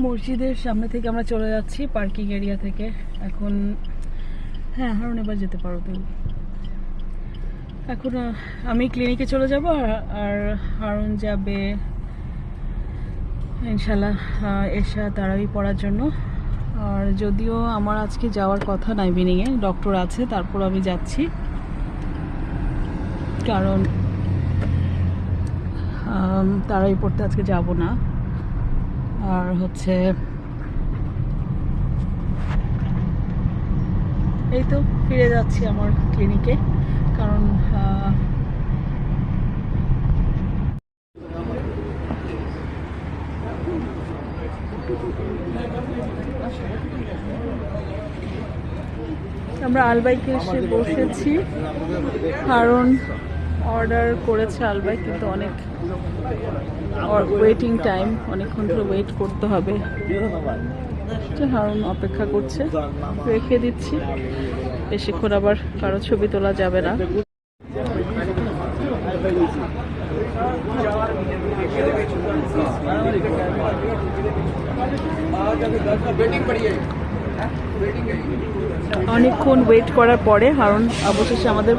মসজিদের সামনে থেকে আমরা চলে যাচ্ছি, পার্কিং এরিয়া থেকে। এখন হ্যাঁ হারুন, এবার যেতে পারো তুমি। এখন আমি ক্লিনিকে চলে যাব আর- হারুন যাবে ইনশাল্লাহ এশা তারাবি পড়ার জন্য। আর যদিও আমার আজকে যাওয়ার কথা নাই বিনিংয়ে ডক্টর আছে, তারপর আমি যাচ্ছি। কারণ তারাই পড়তে আজকে যাব না। আর হচ্ছে এই তো ফিরে যাচ্ছি আমার ক্লিনিকে, কারণ আমরা আলবাইকে এসে বসেছি, কারণ অর্ডার করেছে আলবাই, কিন্তু অনেক ওয়েটিং টাইম অনেকক্ষণ ধরে ওয়েট করতে হবে। হারুন অপেক্ষা করছে। রেখে দিচ্ছি। বেশিক্ষণ আবার কারও ছবি তোলা যাবে না। অনেকক্ষণ ওয়েট করার পরে হারুন অবশেষে আমাদের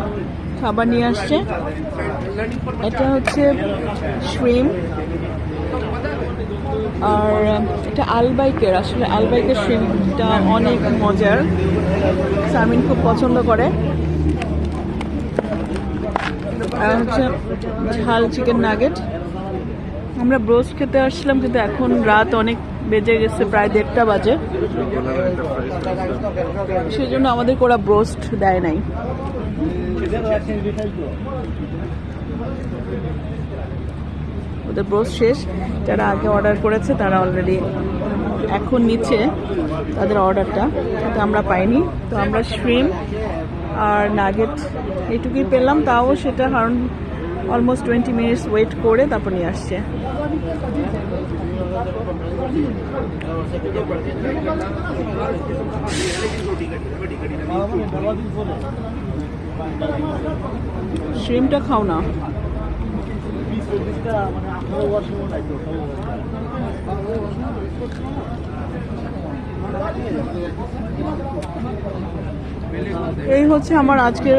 খাবার নিয়ে আসছে। এটা হচ্ছে শ্রিম আর, এটা আলবাইকের, আসলে আলবাইকের শ্রিমটা অনেক মজার। সামিন খুব পছন্দ করে। আর হচ্ছে ঝাল চিকেন নাগেট আমরা ব্রোস্ট খেতে আসছিলাম, কিন্তু এখন রাত অনেক বেজে গেছে প্রায় দেড়টা বাজে। সেই জন্য আমাদের ওরা ব্রোস্ট দেয় নাই। ওদের ব্রোস্ট শেষ। যারা আগে অর্ডার করেছে, তারা অলরেডি এখন নিচ্ছে তাদের অর্ডারটা। কিন্তু আমরা পাইনি। তো আমরা শ্রিম আর নাগেট এইটুকুই পেলাম। তাও সেটা কারণ অলমোস্ট টোয়েন্টি মিনিটস ওয়েট করে তারপর নিয়ে আসছে। শ্রিমটা খাও না। এই হচ্ছে আমার আজকের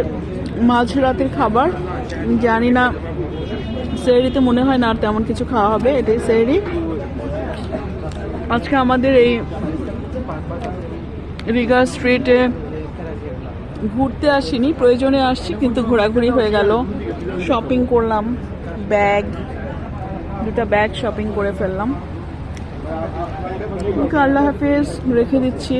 মাঝরাতের খাবার। জানি না, সেহরিতে মনে হয় না আর তেমন কিছু খাওয়া হবে, এটাই সেহরি। আজকে আমাদের এই রিগা স্ট্রিটে ঘুরতে আসিনি, প্রয়োজনে আসছি, কিন্তু ঘোরাঘুরি হয়ে গেল। শপিং করলাম ব্যাগ দুটা ব্যাগ শপিং করে ফেললাম। আল্লাহ হাফেজ, রেখে দিচ্ছি।